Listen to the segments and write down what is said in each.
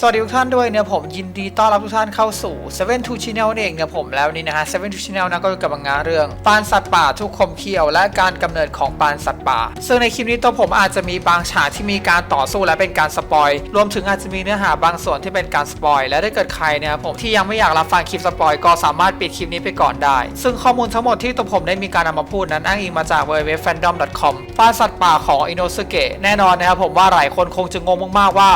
สวัสดีทุกท่านด้วยเนี่ยผมยินดีต้อนรับทุกท่านเข้าสู่7 to Channel นั่นเองเนี่ยผมแล้วนี่นะฮะ7 to Channel นะก็กำลังงานเรื่องปานสัตว์ป่าทุกคมเคี้ยวและการกำเนิดของปานสัตว์ป่า ซึ่งในคลิปนี้ตัวผมอาจจะมีบางฉากที่มีการต่อสู้และเป็นการสปอยรวมถึงอาจจะมีเนื้อหาบางส่วนที่เป็นการสปอยและถ้าเกิดใครเนี่ยผมที่ยังไม่อยากรับฟังคลิปสปอยก็สามารถปิดคลิปนี้ไปก่อนได้ ซึ่งข้อมูลทั้งหมดที่ตัวผมได้มีการนำมาพูดนั้นอ้างอิงมาจาก www.fandom.com ปานสัตว์ป่าของอินโนสเกะแน่นอนนะครับผมว่าหลายคนคงจะงงมากๆว่า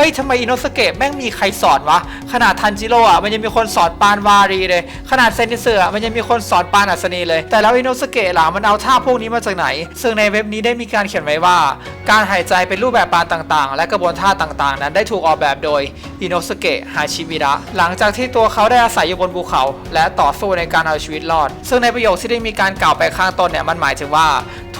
ฮ้ยทำไมอินโนสเกะแม่งมีใครสอนวะ ขนาดทันจิโร่อะมันยังมีคนสอนปานวารีเลย ขนาดเซนิเซอร์อะมันยังมีคนสอนปานอัศนีเลย แต่แล้วอินโนสเกะล่ะมันเอาท่าพวกนี้มาจากไหน ซึ่งในเว็บนี้ได้มีการเขียนไว้ว่า การหายใจเป็นรูปแบบปานต่างๆ และกระบวนท่าต่างๆ นั้นได้ถูกออกแบบโดยอินโนสเกะฮาชิมิระ หลังจากที่ตัวเขาได้อาศัยอยู่บนภูเขา และต่อสู้ในการเอาชีวิตรอด ซึ่งในประโยคที่ได้มีการกล่าวไปข้างต้นเนี่ยมันหมายถึงว่า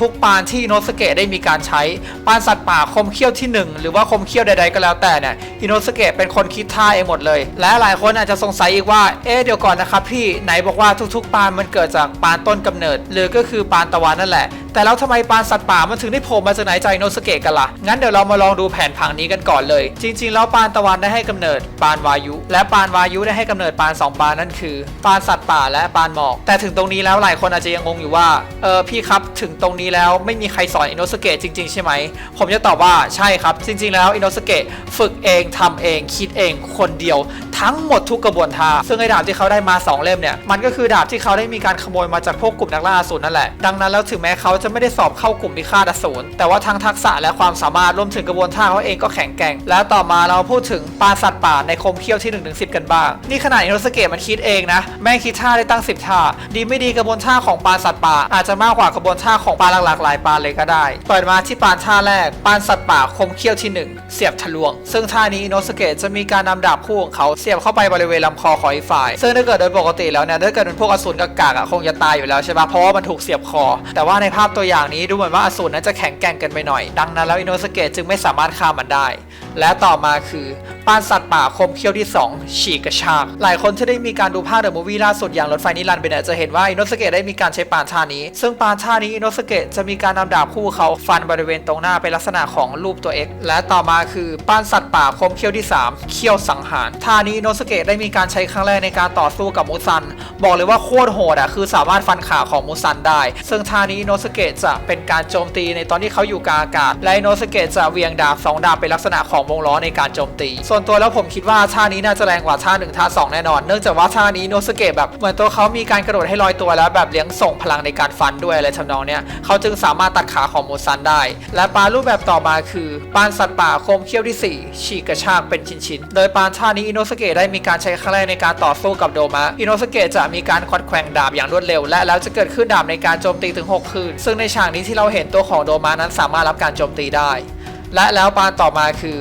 ทุกปานที่อินโนสเกะได้มีการใช้ปานสัตว์ป่าคมเขี้ยวที่หนึ่งหรือว่าคมเขี้ยวใดๆก็แล้วแต่เนี่ยอินโนสเกตเป็นคนคิดท่าเองหมดเลย และหลายคนอาจจะสงสัยอีกว่า เอ๊ะเดี๋ยวก่อนนะครับพี่ไหนบอกว่าทุกๆปานมันเกิดจากปานต้นกำเนิด หรือก็คือปานตะวันนั่นแหละ แต่แล้วทำไมปานสัตว์ป่ามันถึงได้โผล่มาจากไหนจากโนสเกะกันล่ะ งั้นเดี๋ยวเรามาลองดูแผนผังนี้กันก่อนเลย จริง ๆ แล้วปานตะวันได้ให้กำเนิดปานวายุ และปานวายุได้ให้กำเนิดปานสองปานนั่นคือปานสัตว์ป่าและปานหมอก แต่ถึงตรงนี้แล้วหลายคนอาจจะยังงงอยู่ว่าเออพี่ครับถึงตรงนี้แล้วไม่มีใครสอนอินโนสเกะจริง ๆ ใช่ไหม ผมจะตอบว่าใช่ครับ จริง ๆ แล้วอินโนสเกะฝึกเองทำเองคิดเองคนเดียวทั้งหมดทุกกระบวนท่าซึ่งไอ้ดาบที่เขาได้มา 2 เล่มเนี่ยมันก็คือดาบที่เขาได้มีการขโมยมาจากพวกกลุ่มนักล่าอสูรนั่นแหละดังนั้นแล้วถึงแม้เขาจะจะไม่ได้สอบเข้ากลุ่มพิฆาตอสูรแต่ว่าทั้งทักษะและความสามารถรวมถึงกระบวนท่าเขาเองก็แข็งแกร่ง และต่อมาเราพูดถึงปลาสัตว์ป่าในคมเขี้ยวที่1นถึงสิกันบ้าง นี่ขนาดอินโนสเกะมันคิดเองนะ แม่คิดท่าได้ตั้ง 10 ท่า ดีไม่ดีกระบวนท่าของปลาสัตว์ป่า อาจจะมากกว่ากระบวนท่าของปลาหลากหลายปลาเลยก็ได้ เปิดมาที่ปลาท่าแรกปลาสัตว์ป่าคมเขี้ยวที่หนึ่งเสียบทะลวง ซึ่งท่านี้อินโนสเกะจะมีการนำดาบคู่ของเขาเสียบเข้าไปบริเวณลำคอของอีกฝ่ายซึ่งถ้าเกิดโดยปกติแล้วเนี่ยถ้าเกิดเป็นพวกอสูรกากๆอะคงจะตายอยู่แล้วใช่ปะเพราะว่ามันถูกเสียบคอ แต่ว่าในภาพตัวอย่างนี้ดูเหมือนว่าอสูรนั้นจะแข็งแกร่งเกินไปหน่อย ดังนั้นแล้วอินโนสเกะจึงไม่สามารถฆ่ามันได้ และต่อมาคือปานสัตว์ป่าคมเขี้ยวที่ 2 ฉีกกระชาก หลายคนที่ได้มีการดูภาคเดอะมูฟวี่ล่าสุดอย่างรถไฟนิรันดร์ไปเนี่ยจะเห็นว่าอินโนสเกะได้มีการใช้ปานท่านี้ ซึ่งปานท่านี้อินโนสเกะจะมีการนำดาบคู่เขาฟันบริเวณตรงหน้าเป็นลักษณะของรูปตัว X และต่อมาคือปานสัตว์ป่าคมเขี้ยวที่ 3เขี้ยวสังหารท่านี้อินโนสเกะได้มีการใช้ครั้งแรกในการต่อสู้กับมูซัน บอกเลยว่าโคตรโหดอะคือสามารถฟันขาของมูซันได้ ซึ่งท่านี้อินโนสเกะจะเป็นการโจมตีในตอนที่เขาอยู่กลางอากาศและอินโนสเกะจะเวียงดาบสองดาบเป็นลักษณะของวงล้อในการโจมตี ส่วนตัวแล้วผมคิดว่าท่านี้น่าจะแรงกว่าท่า1ท่า2แน่นอน เนื่องจากว่าท่านี้อินโนสเกะแบบเหมือนตัวเขามีการกระโดดให้ลอยตัวแล้วแบบเลี้ยงส่งพลังในการฟันด้วยอะไรทำนองเนี้ยเขาจึงสามารถตัดขาของโมซันได้ และปารูปแบบต่อมาคือปานสัตว์ป่าคมเขี้ยวที่สี่ฉีกกระชากเป็นชิ้นๆ โดยปานท่านี้อินโนสเกะได้มีการใช้ครั้งแรกในการต่อสู้กับโดมะอินโนสเกะจะมีการควัดแขว่งดาบอย่างรวดเร็ว และแล้วจะเกิดขึ้นดาบในการโจมตีถึง 6 คืนซึ่งในฉากนี้ที่เราเห็นตัวของโดมานั้นสามารถรับการโจมตีได้ และแล้วปานต่อมาคือ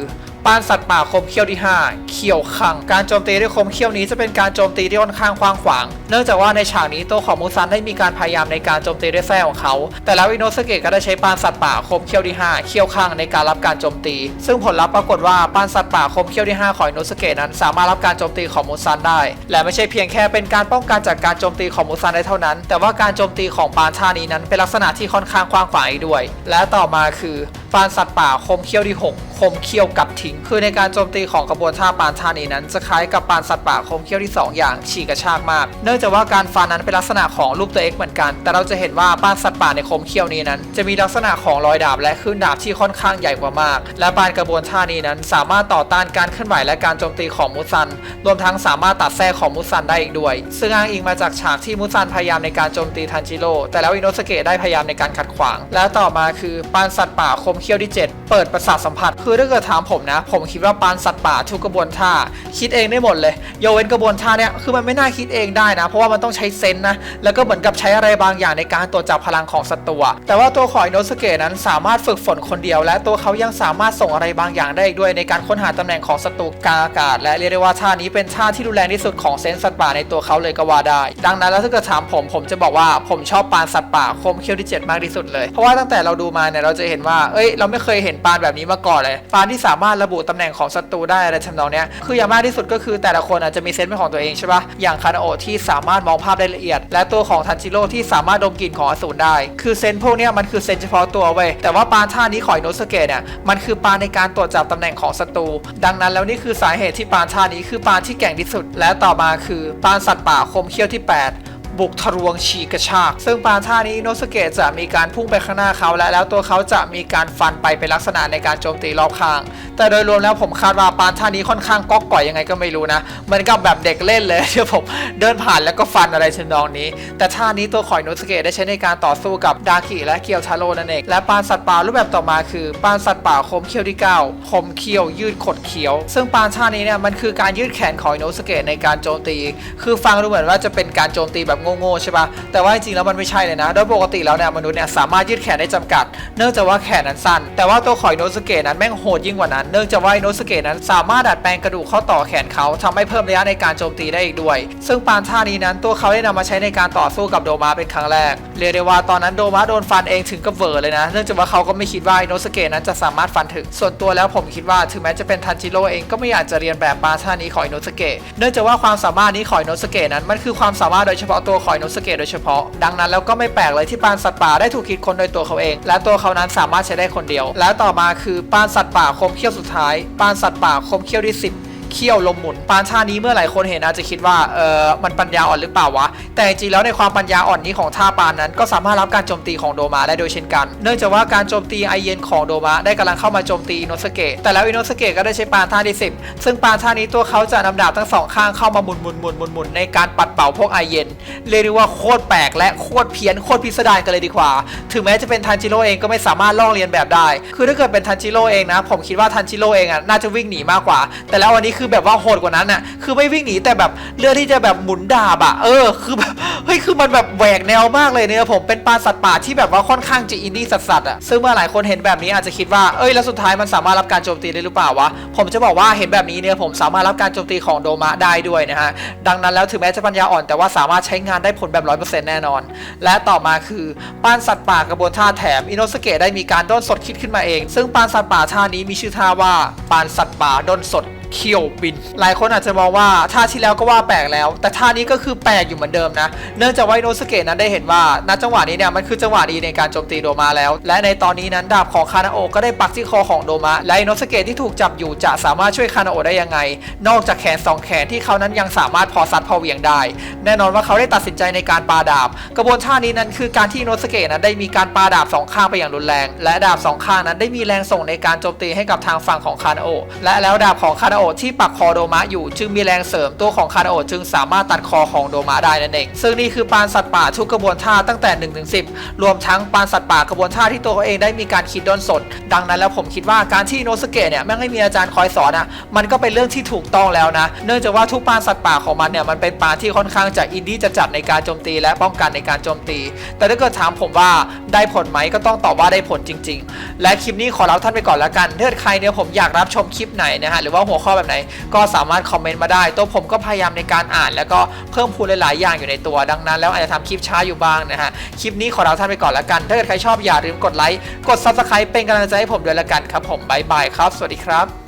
ปานสัตว์ป่าคมเขี้ยวที่ 5 เขี้ยวคัง การโจมตีด้วยคมเขี้ยวนี้จะเป็นการโจมตีที่ค่อนข้างกว้างขวาง เนื่องจากว่าในฉากนี้ตัวของมูซันได้มีการพยายามในการโจมตีด้วยแส้ของเขา แต่แล้วอินโนสเกะก็ได้ใช้ปานสัตว์ป่าคมเขี้ยวที่ 5 เขี้ยวคังในการรับการโจมตี ซึ่งผลลัพธ์ปรากฏว่าปานสัตว์ป่าคมเขี้ยวที่ 5 ของอินโนสเกะนั้น สามารถรับการโจมตีของมูซันได้ และไม่ใช่เพียงแค่เป็นการป้องกันจากการโจมตีของมูซันได้เท่านั้น แต่ว่าการโจมตีของปานท่านี้นั้น เป็นลักษณะที่ค่อนข้างกว้างขวางอีกด้วย และต่อมาคือปานสัตว์ป่าคมเขี้ยวที่หกคมเขี้ยวกับทิ้งคือในการโจมตีของกระบวนท่าปานท่านี้นั้นจะคล้ายกับปานสัตว์ป่าคมเขี้ยวที่ 2 อย่างฉีกกระชากมาก เนื่องจากว่าการฟันนั้นเป็นลักษณะของรูปตัว X เหมือนกัน แต่เราจะเห็นว่าปานสัตว์ป่าในคมเขี้ยวนี้นั้น จะมีลักษณะของรอยดาบและขึ้นดาบที่ค่อนข้างใหญ่กว่ามาก และปานกระบวนท่านี้นั้น สามารถต่อต้านการเคลื่อนไหวและการโจมตีของมุซัน รวมทั้งสามารถตัดแทรกของมุซันได้อีกด้วย ซึ่งอ้างอิงมาจากฉากที่มุซันพยายามในการโจมตีทันจิโร่แต่แล้วอินโนสเกะได้พยายามในการขัดขวาง และต่อมาคือปานสัตว์ป่าคมเขี้ยวที่ 7 เปิดประสาทสัมผัส คือถ้าเกิดถามผมนะผมคิดว่าปานสัตว์ป่าทุกกระบวนท่าคิดเองได้หมดเลยยกเว้นกระบวนท่าเนี้ยคือมันไม่น่าคิดเองได้นะ เพราะว่ามันต้องใช้เซนส์นะแล้วก็เหมือนกับใช้อะไรบางอย่างในการตรวจจับพลังของศัตรูแต่ว่าตัวของอินโนสเกะนั้นสามารถฝึกฝนคนเดียว และตัวเขายังสามารถส่งอะไรบางอย่างได้อีกด้วยในการค้นหาตำแหน่งของศัตรูกลางอากาศ และเรียกได้ว่าท่านี้เป็นท่าที่รุนแรงที่สุดของเซนสัตว์ป่าในตัวเขาเลยก็ว่าได้ ดังนั้นแล้วถ้าเกิดถามผมผมจะบอกว่าผมชอบปานสัตว์ป่าคมเขี้ยวที่ 7 มากที่สุดเลย เพราะว่าตั้งแต่เราดูมาเนี่ยเราจะเห็นว่าเอ้ยเราไม่เคยเห็นปานแบบนี้มาก่อนเลยปานที่สามารถระบุบุตำแหน่งของศัตรูได้อะไรทำนองเนี้ยคืออย่างมากที่สุดก็คือแต่ละคนอาจจะมีเซนส์เป็นของตัวเองใช่ปะอย่างคานาโอที่สามารถมองภาพได้ละเอียด และตัวของทันจิโร่ที่สามารถดมกลิ่นของอสูรได้ คือเซนส์พวกเนี้ยมันคือเซนส์เฉพาะตัวเว้ยแต่ว่าปานท่านี้ของอิโนสเกะเนี่ยมันคือปานในการตรวจจับตำแหน่งของศัตรูดังนั้นแล้วนี่คือสาเหตุที่ปานท่านี้คือปานที่แก่งที่สุด และต่อมาคือปานสัตว์ป่าคมเขี้ยวที่ 8 บุกทะลวงฉีกกระชาก ซึ่งปานท่านี้โนสเกะจะมีการพุ่งไปข้างหน้าเขาและแล้วตัวเขาจะมีการฟันไปเป็นลักษณะในการโจมตีรอบข้าง แต่โดยรวมแล้วผมคาดว่าปานท่านี้ค่อนข้างก๊อกก่อยยังไงก็ไม่รู้นะเหมือนกับแบบเด็กเล่นเลยที่ผมเดินผ่านแล้วก็ฟันอะไรชนองนี้ แต่ท่านี้ตัวของอิโนสเกะได้ใช้ในการต่อสู้กับดากิและเกียวทาโร่นั่นเองและปานสัตว์ป่ารูปแบบต่อมาคือปานสัตว์ป่าคมเขี้ยวที่เก้าคมเขี้ยวยืดขดเขียว ซึ่งปานท่านี้เนี่ยมันคือการยืดแขนของโนสเกะในการโจมตี คือฟังดูเหมือนว่าจะเป็นการโจมตีแบบโง่ๆใช่ปะแต่ว่าจริงๆแล้วมันไม่ใช่เลยนะ โดยปกติแล้วเนี่ยมนุษย์เนี่ยสามารถยืดแขนได้จำกัด เนื่องจากว่าแขนนั้นสั้น แต่ว่าตัวของอิโนสเกะนั้นแม่งโหดยิ่งกว่านั้น เนื่องจากว่าอิโนสเกะนั้นสามารถดัดแปลงกระดูกเข้าต่อแขนเขาทำให้เพิ่มระยะในการโจมตีได้อีกด้วย ซึ่งปานท่านี้นั้นตัวเขาได้นำมาใช้ในการต่อสู้กับโดมาเป็นครั้งแรก เรียกได้ว่าตอนนั้นโดมาโดนฟันเองถึงกับเวอร์เลยนะ เนื่องจากว่าเขาก็ไม่คิดว่าอิโนสเกะนั้นจะสามารถฟันถึง ส่วนตัวแล้วผมคิดว่าถึงแม้จะเป็นทันจิโร่เองก็ไม่อยากจะเรียนแบบปานท่านี้ของอิโนสเกะ เนื่องจากว่าความสามารถนี้ของอิโนสเกะนั้นมันคือความสามารถโดยเฉพาะตัวของอิโนสเกตโดยเฉพาะ ดังนั้นแล้วก็ไม่แปลกเลยที่ปานสัตว์ป่าได้ถูกคิดค้นโดยตัวเขาเอง และตัวเขานั้นสามารถใช้ได้คนเดียว และต่อมาคือปานสัตว์ป่าคมเขี้ยวสุดท้ายปานสัตว์ป่าคมเขี้ยวที่10 เขี้ยวลมหมุนปานท่านี้เมื่อหลายคนเห็นอาจจะคิดว่าเออมันปัญญาอ่อนหรือเปล่าวะ แต่จริงแล้วในความปัญญาอ่อนนี้ของท่าปานนั้น ก็สามารถรับการโจมตีของโดมาได้โดยเช่นกัน เนื่องจากว่าการโจมตีไอเย็นของโดมาได้กำลังเข้ามาโจมตีอินโนสเกะแต่แล้วอินโนสเกะก็ได้ใช้ปานท่าที่สิบซึ่งปานท่านี้ตัวเขาจะนำดาบทั้งสองข้างเข้ามาหมุนหมุนหมุนหมุนหมุนในการปัดเป่าพวกไอเย็นเรียกได้ว่าโคตรแปลกและโคตรเพี้ยนโคตรพิสดารกันเลยดีกว่า ถึงแม้จะเป็นทันจิโร่เองก็ไม่สามารถลอกเลียนแบบได้ คือถ้าเกิดเป็นทันจิโร่เองนะ ผมคิดว่าทันจิโร่เองอะน่าจะวิ่งหนีมากกว่า แต่แล้ววันนี้คืือแบบว่าโหดกว่านั้นอะ คือไม่วิ่งหนีแต่แบบเลือกที่จะแบบหมุนดาบอะ เออ คือแบบเฮ้ย คือมันแบบแหวกแนวมากเลยเนี่ยผม เป็นปลาสัตว์ป่าที่แบบว่าค่อนข้างจะอินดี้สัสๆอะ ซึ่งเมื่อหลายคนเห็นแบบนี้อาจจะคิดว่า เอ้ย แล้วสุดท้ายมันสามารถรับการโจมตีได้หรือเปล่าวะ ผมจะบอกว่าเห็นแบบนี้เนี่ยผมสามารถรับการโจมตีของโดมะได้ด้วยนะฮะ ดังนั้นแล้วถึงแม้จะปัญญาอ่อนแต่ว่าสามารถใช้งานได้ผลแบบร้อยเปอร์เซ็นต์แน่นอน และต่อมาคือปานสัตว์ป่ากระบวนท่าแถมอินโนสเกะได้มีการด้นสดคิดขึ้นมาเอง ซึ่งปานสัตว์ป่าท่านี้มีชื่อท่าว่าปานสัตว์ป่าด้นสด เคียวบิน หลายคนอาจจะมองว่าท่าที่แล้วก็ว่าแปลกแล้ว แต่ท่านี้ก็คือแปลกอยู่เหมือนเดิมนะ เนื่องจากว่าโนสเกะนั้นได้เห็นว่าณจังหวะนี้เนี่ยมันคือจังหวะดีในการโจมตีโดมาแล้ว และในตอนนี้นั้นดาบของคานาโอก็ได้ปักที่คอของโดมา และอิโนสเกะที่ถูกจับอยู่จะสามารถช่วยคานาโอได้ยังไง นอกจากแขนสองแขนที่เขานั้นยังสามารถพอซัดพอเหวี่ยงได้ แน่นอนว่าเขาได้ตัดสินใจในการปาดาบ กระบวนท่านี้นั้นคือการที่โนสเกะนั้นได้มีการปาดาบสองข้างไปอย่างรุนแรง และดาบสองข้างนั้นได้มีแรงส่งในการโจมตีให้กับทางฝั่งของคานาโอและแล้วดาบของคานาโอะที่ปักคอโดมะอยู่ จึงมีแรงเสริมตัวของคานาโอะจึงสามารถตัดคอของโดมะได้นั่นเองซึ่งนี่คือปานสัตว์ป่าทุกกระบวนท่าตั้งแต่1นถึงสิรวมทั้งปานสัตว์ป่ากระบวนท่าที่ตัวเขาเองได้มีการคิดด้นสด ดังนั้นแล้วผมคิดว่าการที่โนสเกะเนี่ยแม่งไม่มีอาจารย์คอยสอนอะมันก็เป็นเรื่องที่ถูกต้องแล้วนะ เนื่องจากว่าทุกปานสัตว์ป่าของมันเนี่ยมันเป็นปานที่ค่อนข้างจะอินดี้จะจัดในการโจมตีและป้องกันในการโจมตี แต่ถ้าเกิดถามผมว่าได้ผลไหมก็ต้องตอบว่าได้ผลจริง ๆ และคลิปนี้ขอรับท่านไปก่อนแล้วกันถ้าใครเนี่ยผมอยากรับชมคลิปไหนนะฮะหรือว่าหัวข้อแบบไหน ก็สามารถคอมเมนต์มาได้ ตัวผมก็พยายามในการอ่าน แล้วก็เพิ่มพูนหลายๆอย่างอยู่ในตัวดังนั้น แล้วอาจจะทำคลิปช้าอยู่บ้างนะฮะคลิปนี้ขอรับท่านไปก่อนแล้วกัน ถ้าเกิดใครชอบอย่าลืมกดไลค์กด subscribe เป็นกำลังใจให้ผมด้วยละกันครับผมบายบายครับ สวัสดีครับ